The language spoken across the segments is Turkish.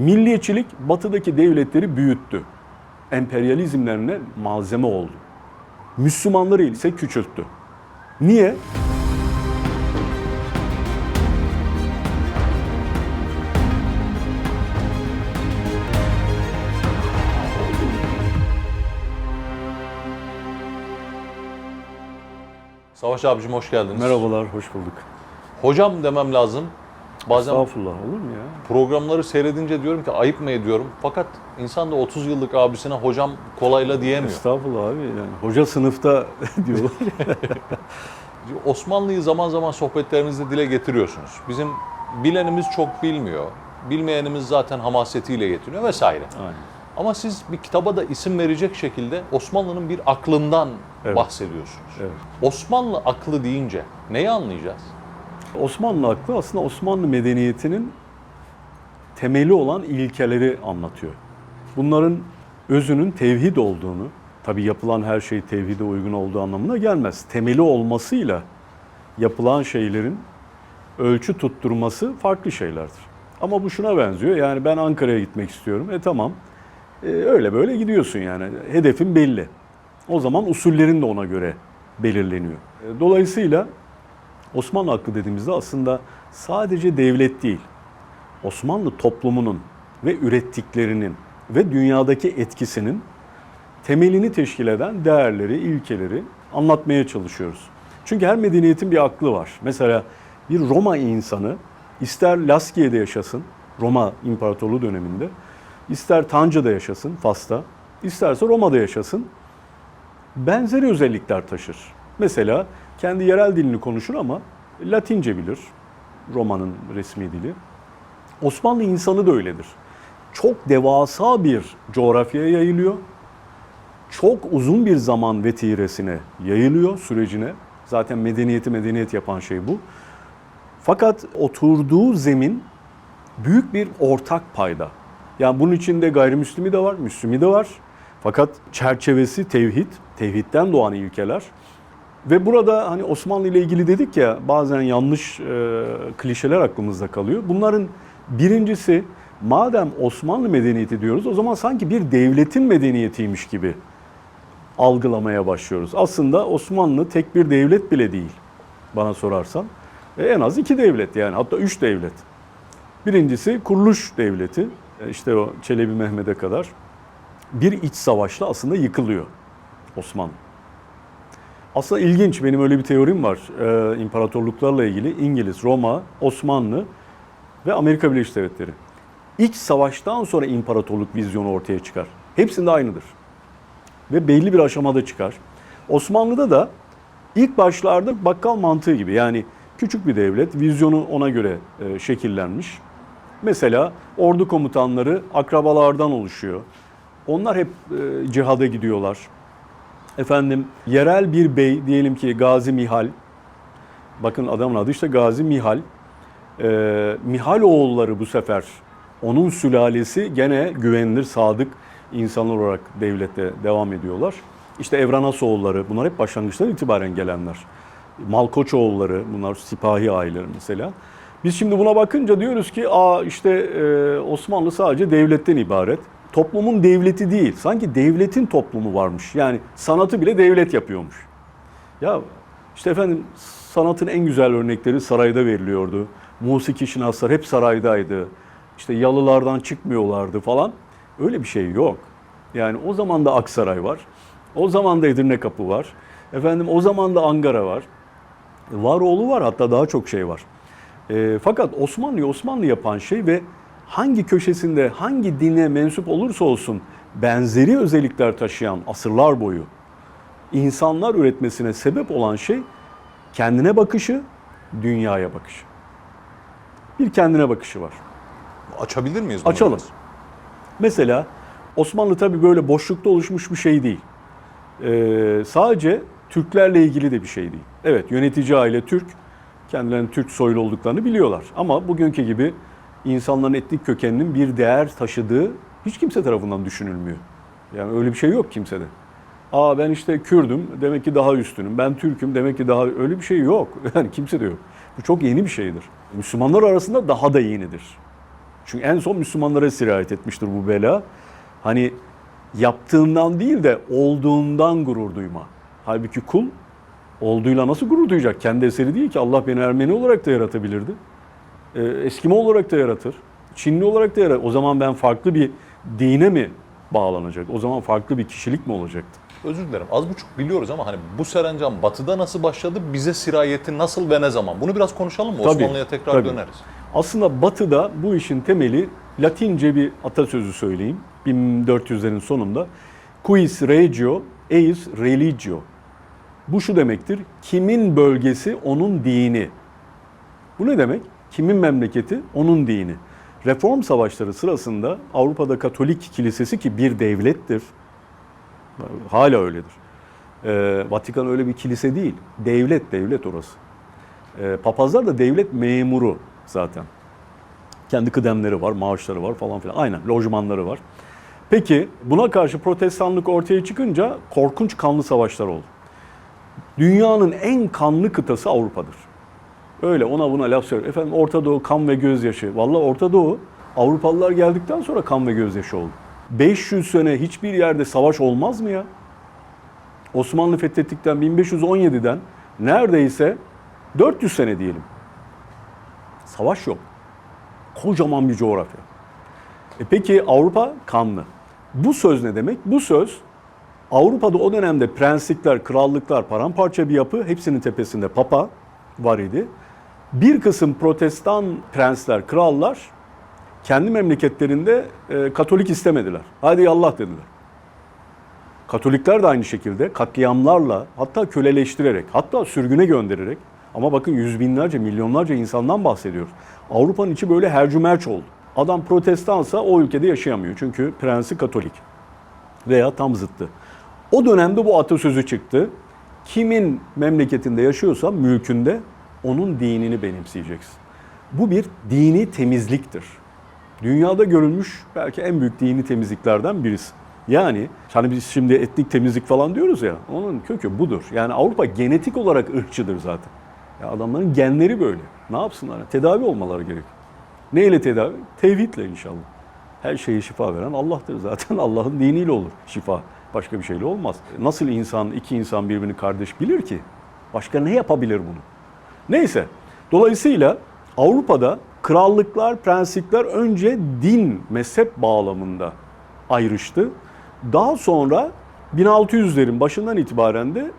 Milliyetçilik batıdaki devletleri büyüttü. Emperyalizmlerine malzeme oldu. Müslümanları ise küçülttü. Niye? Savaş abicim hoş geldiniz. Merhabalar, hoş bulduk. Hocam demem lazım. Bazen Estağfurullah, olur mu ya? programları seyredince diyorum ki ayıp mı ediyorum? Fakat insan da 30 yıllık abisine hocam kolayla diyemiyor. Estağfurullah abi. Yani hoca sınıfta diyorlar. Osmanlı'yı zaman zaman sohbetlerinizde dile getiriyorsunuz. Bizim bilenimiz çok bilmiyor. Bilmeyenimiz zaten hamasetiyle getiriyor vesaire. Aynen. Ama siz bir kitaba da isim verecek şekilde Osmanlı'nın bir aklından Evet. bahsediyorsunuz. Evet. Osmanlı aklı deyince neyi anlayacağız? Osmanlı aklı aslında Osmanlı medeniyetinin temeli olan ilkeleri anlatıyor. Bunların özünün tevhid olduğunu, tabi yapılan her şey tevhide uygun olduğu anlamına gelmez. Temeli olmasıyla yapılan şeylerin ölçü tutturması farklı şeylerdir. Ama bu şuna benziyor. Yani ben Ankara'ya gitmek istiyorum. E tamam. E, öyle böyle gidiyorsun yani. Hedefin belli. O zaman usullerin de ona göre belirleniyor. E, Dolayısıyla Osmanlı hakkı dediğimizde aslında sadece devlet değil, Osmanlı toplumunun ve ürettiklerinin ve dünyadaki etkisinin temelini teşkil eden değerleri, ilkeleri anlatmaya çalışıyoruz. Çünkü her medeniyetin bir aklı var. Mesela bir Roma insanı ister Laskiye'de yaşasın, Roma İmparatorluğu döneminde, ister Tanca'da yaşasın, Fas'ta, isterse Roma'da yaşasın, benzeri özellikler taşır. Mesela kendi yerel dilini konuşur ama Latince bilir. Roma'nın resmi dili. Osmanlı insanı da öyledir. Çok devasa bir coğrafyaya yayılıyor. Çok uzun bir zaman vetiresine yayılıyor sürecine. Zaten medeniyeti medeniyet yapan şey bu. Fakat oturduğu zemin büyük bir ortak payda. Yani bunun içinde gayrimüslimi de var, Müslümi de var. Fakat çerçevesi tevhid, tevhidden doğan ilkeler. Ve burada hani Osmanlı ile ilgili dedik ya bazen yanlış e, klişeler aklımızda kalıyor. Bunların birincisi madem Osmanlı medeniyeti diyoruz o zaman sanki bir devletin medeniyetiymiş gibi algılamaya başlıyoruz. Aslında Osmanlı tek bir devlet bile değil bana sorarsan. E, en az iki devlet yani hatta üç devlet. Birincisi kuruluş devleti e, işte o Çelebi Mehmet'e kadar bir iç savaşla aslında yıkılıyor Osmanlı. Aslında ilginç benim öyle bir teorim var ee, imparatorluklarla ilgili İngiliz, Roma, Osmanlı ve Amerika Birleşik Devletleri. İç savaştan sonra imparatorluk vizyonu ortaya çıkar. Hepsinde aynıdır. Ve belli bir aşamada çıkar. Osmanlı'da da ilk başlarda bakkal mantığı gibi yani küçük bir devlet vizyonu ona göre e, şekillenmiş. Mesela ordu komutanları akrabalardan oluşuyor. Onlar hep e, cihada gidiyorlar. Efendim yerel bir bey diyelim ki Gazi Mihal. Bakın adamın adı işte Gazi Mihal. Ee, Mihal oğulları bu sefer onun sülalesi gene güvenilir, sadık insanlar olarak devlette devam ediyorlar. İşte Evranas oğulları bunlar hep başlangıçtan itibaren gelenler. Malkoç oğulları bunlar sipahi aileleri mesela. Biz şimdi buna bakınca diyoruz ki aa işte e, Osmanlı sadece devletten ibaret. Toplumun devleti değil. Sanki devletin toplumu varmış. Yani sanatı bile devlet yapıyormuş. Ya işte efendim sanatın en güzel örnekleri sarayda veriliyordu. Musiki şinaslar hep saraydaydı. İşte yalılardan çıkmıyorlardı falan. Öyle bir şey yok. Yani o zaman da Aksaray var. O zaman da Edirne Kapı var. Efendim o zaman da Ankara var. Varoğlu var hatta daha çok şey var. E, fakat Osmanlı'yı Osmanlı yapan şey ve hangi köşesinde hangi dine mensup olursa olsun benzeri özellikler taşıyan asırlar boyu insanlar üretmesine sebep olan şey kendine bakışı, dünyaya bakışı. Bir kendine bakışı var. Açabilir miyiz bunu? Açalım. biraz? Mesela Osmanlı tabii böyle boşlukta oluşmuş bir şey değil. Ee, sadece Türklerle ilgili de bir şey değil. Evet yönetici aile Türk, kendilerinin Türk soylu olduklarını biliyorlar. Ama bugünkü gibi insanların etnik kökeninin bir değer taşıdığı hiç kimse tarafından düşünülmüyor. Yani öyle bir şey yok kimsede. Aa ben işte Kürdüm demek ki daha üstünüm. Ben Türk'üm demek ki daha öyle bir şey yok. Yani kimse de yok. Bu çok yeni bir şeydir. Müslümanlar arasında daha da yenidir. Çünkü en son Müslümanlara sirayet etmiştir bu bela. Hani yaptığından değil de olduğundan gurur duyma. Halbuki kul olduğuyla nasıl gurur duyacak? Kendi eseri değil ki Allah beni Ermeni olarak da yaratabilirdi. Ee, Eskimo olarak da yaratır. Çinli olarak da yaratır. O zaman ben farklı bir dine mi bağlanacak? O zaman farklı bir kişilik mi olacaktı? Özür dilerim. Az buçuk biliyoruz ama hani bu serencam batıda nasıl başladı, bize sirayeti nasıl ve ne zaman? Bunu biraz konuşalım mı? Osmanlı'ya tekrar tabii. döneriz. Aslında Batı'da bu işin temeli Latince bir atasözü söyleyeyim. 1400'lerin sonunda. Quis regio, eis religio. Bu şu demektir. Kimin bölgesi onun dini. Bu ne demek? Kimin memleketi onun dini. Reform savaşları sırasında Avrupa'da Katolik kilisesi ki bir devlettir. Hala öyledir. Ee, Vatikan öyle bir kilise değil. Devlet, devlet orası. Ee, papazlar da devlet memuru zaten. Kendi kıdemleri var, maaşları var falan filan. Aynen, lojmanları var. Peki buna karşı protestanlık ortaya çıkınca korkunç kanlı savaşlar oldu. Dünyanın en kanlı kıtası Avrupa'dır. Öyle ona buna laf söylüyor. Efendim Orta Doğu kan ve gözyaşı. Vallahi Orta Doğu Avrupalılar geldikten sonra kan ve gözyaşı oldu. 500 sene hiçbir yerde savaş olmaz mı ya? Osmanlı fethettikten 1517'den neredeyse 400 sene diyelim. Savaş yok. Kocaman bir coğrafya. E peki Avrupa kanlı. Bu söz ne demek? Bu söz Avrupa'da o dönemde prenslikler, krallıklar paramparça bir yapı. Hepsinin tepesinde papa var idi. Bir kısım protestan prensler, krallar kendi memleketlerinde e, Katolik istemediler. Hadi Allah dediler. Katolikler de aynı şekilde katliamlarla hatta köleleştirerek hatta sürgüne göndererek ama bakın yüz binlerce milyonlarca insandan bahsediyoruz. Avrupa'nın içi böyle hercümerç oldu. Adam protestansa o ülkede yaşayamıyor çünkü prensi Katolik veya tam zıttı. O dönemde bu atasözü çıktı. Kimin memleketinde yaşıyorsa mülkünde onun dinini benimseyeceksin. Bu bir dini temizliktir. Dünyada görülmüş belki en büyük dini temizliklerden birisi. Yani hani biz şimdi etnik temizlik falan diyoruz ya onun kökü budur. Yani Avrupa genetik olarak ırkçıdır zaten. Ya adamların genleri böyle. Ne yapsınlar? Tedavi olmaları gerek. Neyle tedavi? Tevhidle inşallah. Her şeye şifa veren Allah'tır zaten. Allah'ın diniyle olur şifa. Başka bir şeyle olmaz. Nasıl insan, iki insan birbirini kardeş bilir ki? Başka ne yapabilir bunu? Neyse. Dolayısıyla Avrupa'da krallıklar, prenslikler önce din, mezhep bağlamında ayrıştı. Daha sonra 1600'lerin başından itibaren de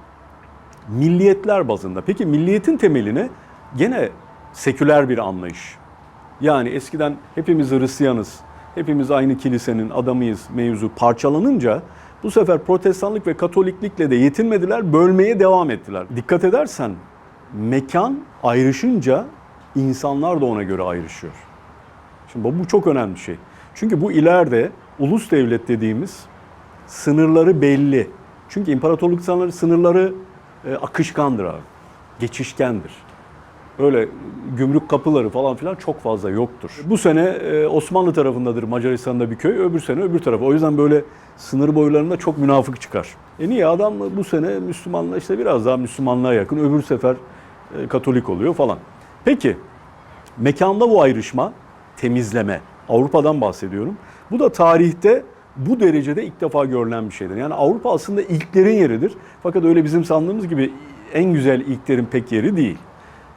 milliyetler bazında. Peki milliyetin temeline gene seküler bir anlayış. Yani eskiden hepimiz Hristiyanız, hepimiz aynı kilisenin adamıyız mevzu parçalanınca bu sefer protestanlık ve katoliklikle de yetinmediler, bölmeye devam ettiler. Dikkat edersen mekan ayrışınca insanlar da ona göre ayrışıyor. Şimdi bu çok önemli bir şey. Çünkü bu ileride ulus devlet dediğimiz sınırları belli. Çünkü imparatorluk sınırları, sınırları e, akışkandır abi. Geçişkendir. Öyle gümrük kapıları falan filan çok fazla yoktur. Bu sene e, Osmanlı tarafındadır Macaristan'da bir köy, öbür sene öbür tarafı. O yüzden böyle sınır boylarında çok münafık çıkar. E niye adam bu sene Müslümanla işte biraz daha Müslümanlığa yakın, öbür sefer e, Katolik oluyor falan. Peki mekanda bu ayrışma, temizleme. Avrupa'dan bahsediyorum. Bu da tarihte bu derecede ilk defa görülen bir şeydir. Yani Avrupa aslında ilklerin yeridir. Fakat öyle bizim sandığımız gibi en güzel ilklerin pek yeri değil.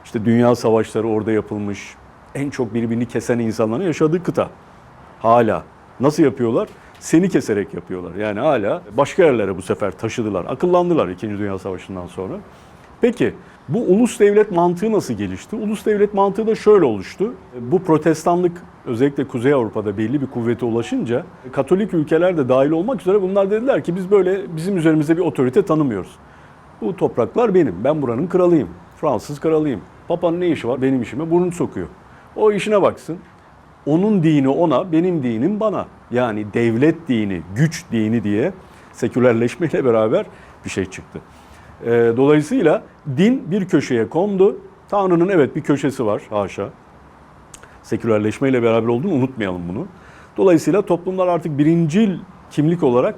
İşte dünya savaşları orada yapılmış. En çok birbirini kesen insanların yaşadığı kıta. Hala. Nasıl yapıyorlar? Seni keserek yapıyorlar. Yani hala başka yerlere bu sefer taşıdılar. Akıllandılar 2. Dünya Savaşı'ndan sonra. Peki bu ulus devlet mantığı nasıl gelişti? Ulus devlet mantığı da şöyle oluştu. Bu protestanlık özellikle Kuzey Avrupa'da belli bir kuvvete ulaşınca Katolik ülkeler de dahil olmak üzere bunlar dediler ki biz böyle bizim üzerimizde bir otorite tanımıyoruz. Bu topraklar benim. Ben buranın kralıyım. Fransız kralıyım. Papa'nın ne işi var? Benim işime burnunu sokuyor. O işine baksın. Onun dini ona, benim dinim bana. Yani devlet dini, güç dini diye sekülerleşmeyle beraber bir şey çıktı. Ee, dolayısıyla din bir köşeye kondu. Tanrı'nın evet bir köşesi var haşa. Sekülerleşmeyle beraber olduğunu unutmayalım bunu. Dolayısıyla toplumlar artık birincil kimlik olarak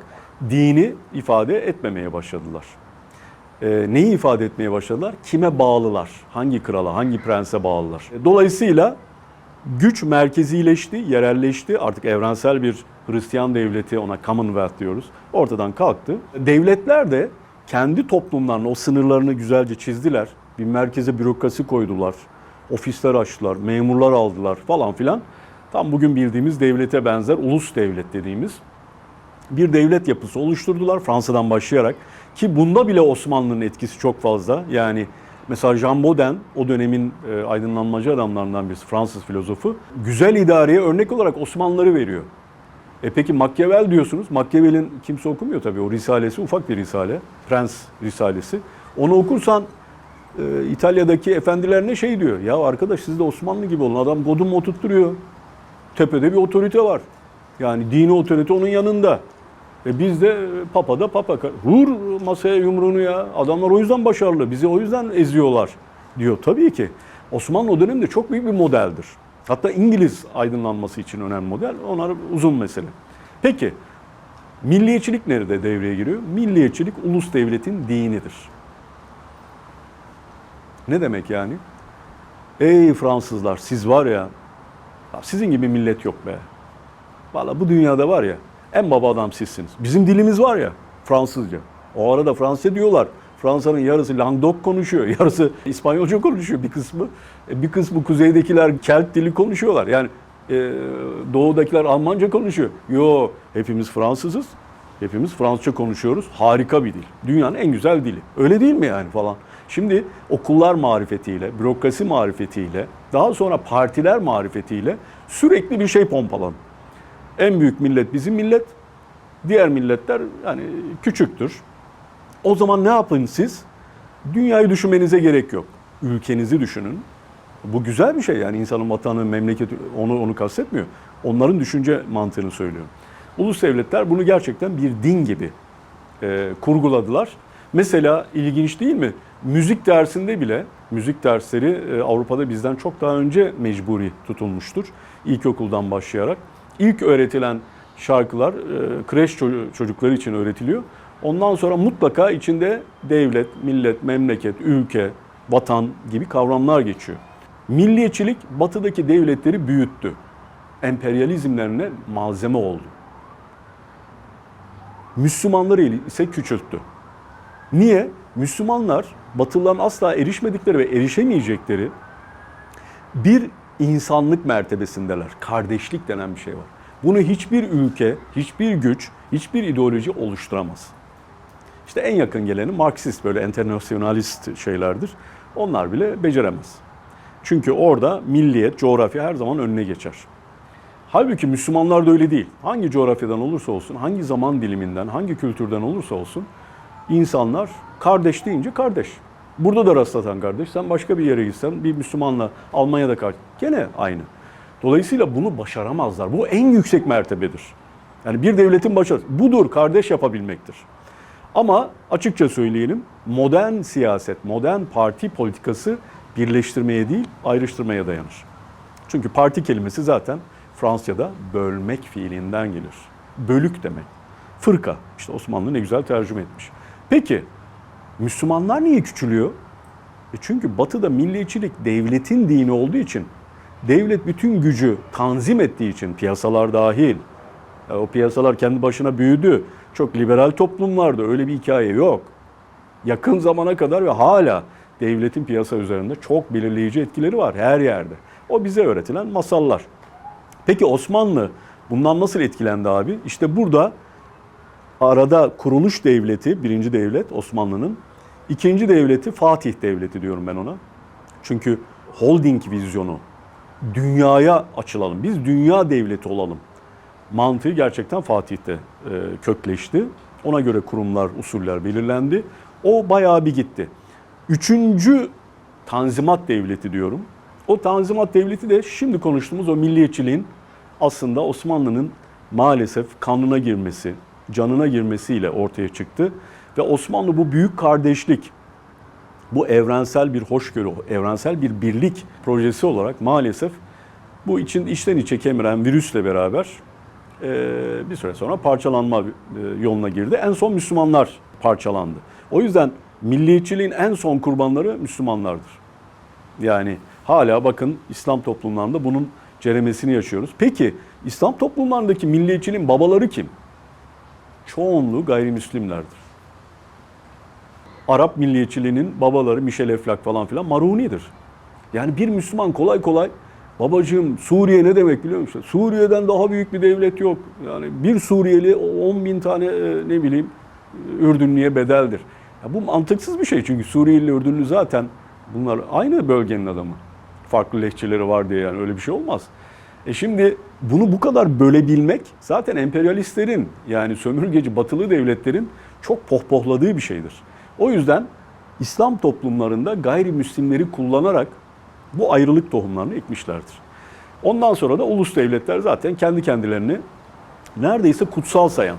dini ifade etmemeye başladılar. Ee, neyi ifade etmeye başladılar? Kime bağlılar? Hangi krala, hangi prense bağlılar? Dolayısıyla Güç merkezileşti, yerelleşti. Artık evrensel bir Hristiyan devleti ona Commonwealth diyoruz. Ortadan kalktı. Devletler de kendi toplumlarının o sınırlarını güzelce çizdiler. Bir merkeze bürokrasi koydular. Ofisler açtılar, memurlar aldılar falan filan. Tam bugün bildiğimiz devlete benzer ulus devlet dediğimiz bir devlet yapısı oluşturdular Fransa'dan başlayarak ki bunda bile Osmanlı'nın etkisi çok fazla. Yani mesela Jean Baudin o dönemin e, aydınlanmacı adamlarından birisi Fransız filozofu güzel idareye örnek olarak Osmanlıları veriyor. E peki Machiavelli diyorsunuz. Machiavelli'nin kimse okumuyor tabii. O risalesi ufak bir risale. Prens risalesi. Onu okursan e, İtalya'daki efendiler ne şey diyor. Ya arkadaş siz de Osmanlı gibi olun. Adam godum oturtturuyor. Tepede bir otorite var. Yani dini otorite onun yanında. E biz de e, papa da papa. Vur masaya yumruğunu ya. Adamlar o yüzden başarılı. Bizi o yüzden eziyorlar diyor. Tabii ki. Osmanlı o dönemde çok büyük bir modeldir. Hatta İngiliz aydınlanması için önemli model. Onlar uzun mesele. Peki milliyetçilik nerede devreye giriyor? Milliyetçilik ulus devletin dinidir. Ne demek yani? Ey Fransızlar siz var ya, ya sizin gibi millet yok be. Valla bu dünyada var ya en baba adam sizsiniz. Bizim dilimiz var ya Fransızca. O arada Fransızca diyorlar. Fransa'nın yarısı Languedoc konuşuyor, yarısı İspanyolca konuşuyor bir kısmı. E, Bir kısmı kuzeydekiler Kelt dili konuşuyorlar. Yani e, doğudakiler Almanca konuşuyor. Yo hepimiz Fransızız. Hepimiz Fransızca konuşuyoruz. Harika bir dil. Dünyanın en güzel dili. Öyle değil mi yani falan. Şimdi okullar marifetiyle, bürokrasi marifetiyle, daha sonra partiler marifetiyle sürekli bir şey pompalanıyor. En büyük millet bizim millet. Diğer milletler yani küçüktür. O zaman ne yapın siz? Dünyayı düşünmenize gerek yok. Ülkenizi düşünün. Bu güzel bir şey yani insanın vatanı, memleketi onu onu kastetmiyor. Onların düşünce mantığını söylüyorum. Ulus devletler bunu gerçekten bir din gibi e, kurguladılar. Mesela ilginç değil mi? Müzik dersinde bile müzik dersleri e, Avrupa'da bizden çok daha önce mecburi tutulmuştur. İlkokuldan başlayarak. İlk öğretilen şarkılar e, kreş ço- çocukları için öğretiliyor. Ondan sonra mutlaka içinde devlet, millet, memleket, ülke, vatan gibi kavramlar geçiyor. Milliyetçilik batıdaki devletleri büyüttü. Emperyalizmlerine malzeme oldu. Müslümanları ise küçülttü. Niye? Müslümanlar Batılıların asla erişmedikleri ve erişemeyecekleri bir insanlık mertebesindeler. Kardeşlik denen bir şey var. Bunu hiçbir ülke, hiçbir güç, hiçbir ideoloji oluşturamaz. İşte en yakın geleni Marksist böyle internasyonalist şeylerdir. Onlar bile beceremez. Çünkü orada milliyet, coğrafya her zaman önüne geçer. Halbuki Müslümanlar da öyle değil. Hangi coğrafyadan olursa olsun, hangi zaman diliminden, hangi kültürden olursa olsun insanlar kardeş deyince kardeş. Burada da rastlatan kardeş. Sen başka bir yere gitsen bir Müslümanla Almanya'da kardeş. Gene aynı. Dolayısıyla bunu başaramazlar. Bu en yüksek mertebedir. Yani bir devletin başarısı. Budur kardeş yapabilmektir. Ama açıkça söyleyelim modern siyaset, modern parti politikası birleştirmeye değil ayrıştırmaya dayanır. Çünkü parti kelimesi zaten Fransızca'da bölmek fiilinden gelir. Bölük demek. Fırka. İşte Osmanlı ne güzel tercüme etmiş. Peki Müslümanlar niye küçülüyor? E çünkü Batı'da milliyetçilik devletin dini olduğu için, devlet bütün gücü tanzim ettiği için piyasalar dahil, e, o piyasalar kendi başına büyüdü. Çok liberal toplumlarda öyle bir hikaye yok. Yakın zamana kadar ve hala devletin piyasa üzerinde çok belirleyici etkileri var her yerde. O bize öğretilen masallar. Peki Osmanlı bundan nasıl etkilendi abi? İşte burada arada kuruluş devleti, birinci devlet Osmanlı'nın, ikinci devleti Fatih devleti diyorum ben ona. Çünkü holding vizyonu, dünyaya açılalım, biz dünya devleti olalım mantığı gerçekten Fatih'te e, kökleşti. Ona göre kurumlar, usuller belirlendi. O bayağı bir gitti. Üçüncü Tanzimat Devleti diyorum. O Tanzimat Devleti de şimdi konuştuğumuz o milliyetçiliğin aslında Osmanlı'nın maalesef kanına girmesi, canına girmesiyle ortaya çıktı. Ve Osmanlı bu büyük kardeşlik, bu evrensel bir hoşgörü, evrensel bir birlik projesi olarak maalesef bu için içten içe kemiren virüsle beraber bir süre sonra parçalanma e, yoluna girdi. En son Müslümanlar parçalandı. O yüzden milliyetçiliğin en son kurbanları Müslümanlardır. Yani hala bakın İslam toplumlarında bunun ceremesini yaşıyoruz. Peki İslam toplumlarındaki milliyetçinin babaları kim? Çoğunluğu gayrimüslimlerdir. Arap milliyetçiliğinin babaları Michel Eflak falan filan Maruni'dir. Yani bir Müslüman kolay kolay babacığım Suriye ne demek biliyor musun? Suriye'den daha büyük bir devlet yok. Yani bir Suriyeli 10 bin tane e, ne bileyim Ürdünlü'ye bedeldir. Ya bu mantıksız bir şey çünkü Suriyeli ile Ürdünlü zaten bunlar aynı bölgenin adamı. Farklı lehçeleri var diye yani öyle bir şey olmaz. E şimdi bunu bu kadar bölebilmek zaten emperyalistlerin yani sömürgeci batılı devletlerin çok pohpohladığı bir şeydir. O yüzden İslam toplumlarında gayrimüslimleri kullanarak bu ayrılık tohumlarını ekmişlerdir. Ondan sonra da ulus devletler zaten kendi kendilerini neredeyse kutsal sayan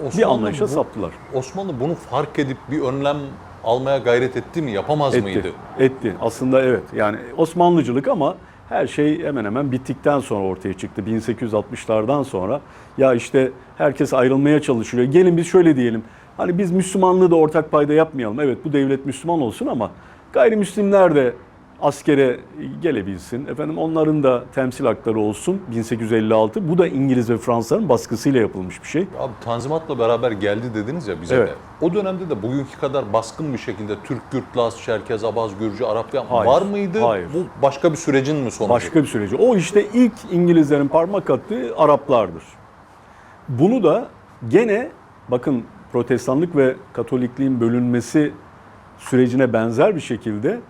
bir Osmanlı anlayışa bu- saptılar. Osmanlı bunu fark edip bir önlem almaya gayret etti mi? Yapamaz Etti. mıydı? Etti. Aslında evet. Yani Osmanlıcılık ama her şey hemen hemen bittikten sonra ortaya çıktı. 1860'lardan sonra ya işte herkes ayrılmaya çalışıyor. Gelin biz şöyle diyelim. Hani biz Müslümanlığı da ortak payda yapmayalım. Evet bu devlet Müslüman olsun ama gayrimüslimler de askere gelebilsin. Efendim onların da temsil hakları olsun 1856. Bu da İngiliz ve Fransızların baskısıyla yapılmış bir şey. Abi Tanzimat'la beraber geldi dediniz ya bize Evet. de. O dönemde de bugünkü kadar baskın bir şekilde Türk, Kürt, Laz, Çerkez, Abaz, Gürcü, Arap ya- Hayır, var mıydı? hayır. Bu başka bir sürecin mi sonucu? Başka bir süreci. O işte ilk İngilizlerin parmak attığı Araplardır. Bunu da gene bakın protestanlık ve katolikliğin bölünmesi sürecine benzer bir şekilde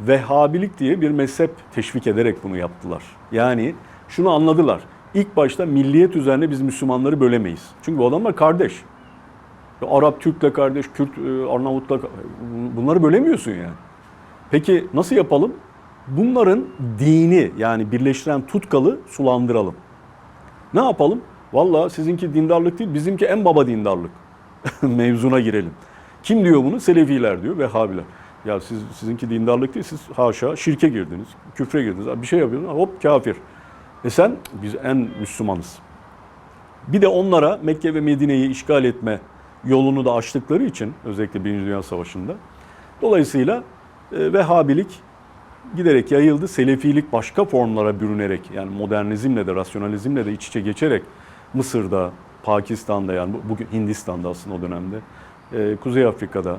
Vehhabilik diye bir mezhep teşvik ederek bunu yaptılar. Yani şunu anladılar. İlk başta milliyet üzerine biz Müslümanları bölemeyiz. Çünkü bu adamlar kardeş. Arap Türk'le kardeş, Kürt e, Arnavut'la bunları bölemiyorsun yani. Peki nasıl yapalım? Bunların dini yani birleştiren tutkalı sulandıralım. Ne yapalım? Valla sizinki dindarlık değil, bizimki en baba dindarlık. Mevzuna girelim. Kim diyor bunu? Selefiler diyor, Vehhabiler. Ya siz sizinki dindarlık değil, siz haşa şirke girdiniz, küfre girdiniz. Bir şey yapıyorsunuz, hop kafir. E sen, biz en Müslümanız. Bir de onlara Mekke ve Medine'yi işgal etme yolunu da açtıkları için özellikle Birinci Dünya Savaşı'nda. Dolayısıyla e, Vehhabilik giderek yayıldı. Selefilik başka formlara bürünerek yani modernizmle de rasyonalizmle de iç içe geçerek Mısır'da, Pakistan'da yani bu- bugün Hindistan'da aslında o dönemde, e, Kuzey Afrika'da,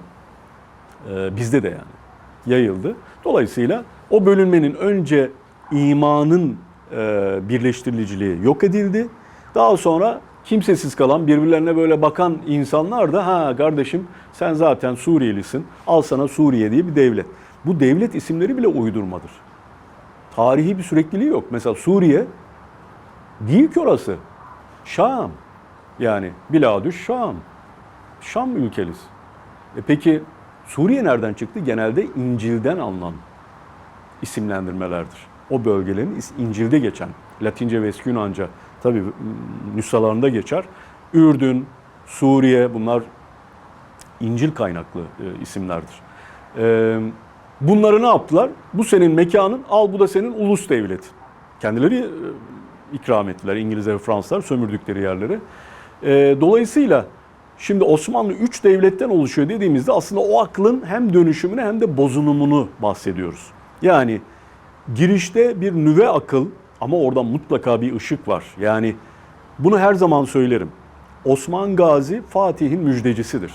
e, bizde de yani yayıldı. Dolayısıyla o bölünmenin önce imanın e, birleştiriliciliği yok edildi. Daha sonra kimsesiz kalan birbirlerine böyle bakan insanlar da ha kardeşim sen zaten Suriyelisin al sana Suriye diye bir devlet. Bu devlet isimleri bile uydurmadır. Tarihi bir sürekliliği yok. Mesela Suriye değil ki orası. Şam. Yani Biladüş Şam. Şam ülkeliz. E peki Suriye nereden çıktı? Genelde İncil'den alınan isimlendirmelerdir. O bölgelerin İncil'de geçen, Latince ve eski Yunanca tabii m, nüshalarında geçer. Ürdün, Suriye bunlar İncil kaynaklı e, isimlerdir. E, bunları ne yaptılar? Bu senin mekanın, al bu da senin ulus devlet. Kendileri e, ikram ettiler İngilizler ve Fransızlar sömürdükleri yerleri. E, dolayısıyla şimdi Osmanlı üç devletten oluşuyor dediğimizde aslında o aklın hem dönüşümünü hem de bozulumunu bahsediyoruz. Yani girişte bir nüve akıl ama orada mutlaka bir ışık var. Yani bunu her zaman söylerim. Osman Gazi Fatih'in müjdecisidir.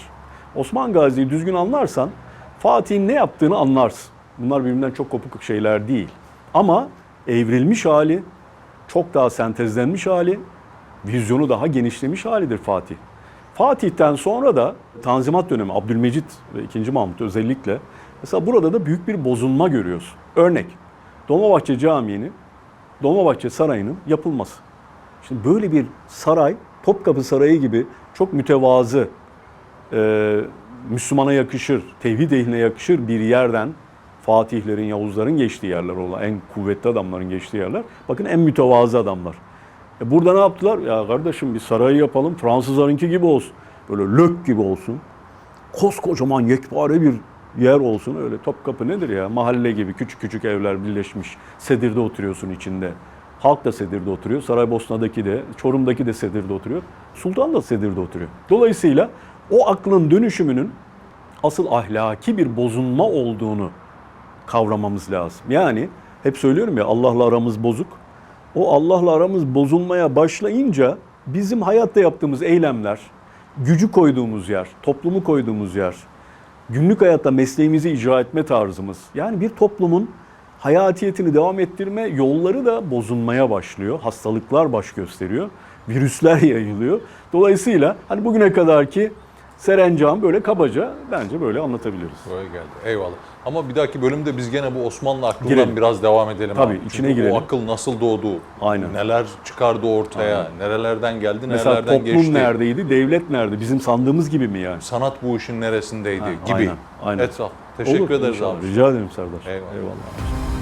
Osman Gazi'yi düzgün anlarsan Fatih'in ne yaptığını anlarsın. Bunlar birbirinden çok kopuk şeyler değil. Ama evrilmiş hali, çok daha sentezlenmiş hali, vizyonu daha genişlemiş halidir Fatih. Fatih'ten sonra da Tanzimat dönemi, Abdülmecit ve 2. Mahmut özellikle mesela burada da büyük bir bozulma görüyoruz. Örnek, Dolmabahçe Camii'nin, Dolmabahçe Sarayı'nın yapılması. Şimdi böyle bir saray, Topkapı Sarayı gibi çok mütevazı, e, Müslümana yakışır, tevhid ehline yakışır bir yerden Fatihlerin, Yavuzların geçtiği yerler olan en kuvvetli adamların geçtiği yerler. Bakın en mütevazı adamlar. E burada ne yaptılar? Ya kardeşim bir sarayı yapalım Fransızlarınki gibi olsun. Böyle lök gibi olsun. Koskocaman yekpare bir yer olsun. Öyle Topkapı nedir ya? Mahalle gibi küçük küçük evler birleşmiş. Sedirde oturuyorsun içinde. Halk da Sedir'de oturuyor. Saraybosna'daki de, Çorum'daki de Sedir'de oturuyor. Sultan da Sedir'de oturuyor. Dolayısıyla o aklın dönüşümünün asıl ahlaki bir bozulma olduğunu kavramamız lazım. Yani hep söylüyorum ya Allah'la aramız bozuk. O Allah'la aramız bozulmaya başlayınca bizim hayatta yaptığımız eylemler, gücü koyduğumuz yer, toplumu koyduğumuz yer, günlük hayatta mesleğimizi icra etme tarzımız, yani bir toplumun hayatiyetini devam ettirme yolları da bozulmaya başlıyor. Hastalıklar baş gösteriyor, virüsler yayılıyor. Dolayısıyla hani bugüne kadarki serencam böyle kabaca bence böyle anlatabiliriz. Böyle geldi. Eyvallah. Ama bir dahaki bölümde biz gene bu Osmanlı aklından Girelim. biraz devam edelim. Tabii, abi. içine Çünkü girelim. O akıl nasıl doğdu? Aynen. Neler çıkardı ortaya? Nerelerden geldi, Mesela nerelerden toplum geçti? neredeydi, devlet nerede? Bizim sandığımız gibi mi yani? Sanat bu işin neresindeydi Ha, gibi. aynen, aynen. Etraf. Teşekkür Olur, ederiz inşallah. abi. Rica ederim Serdar. Eyvallah. Eyvallah.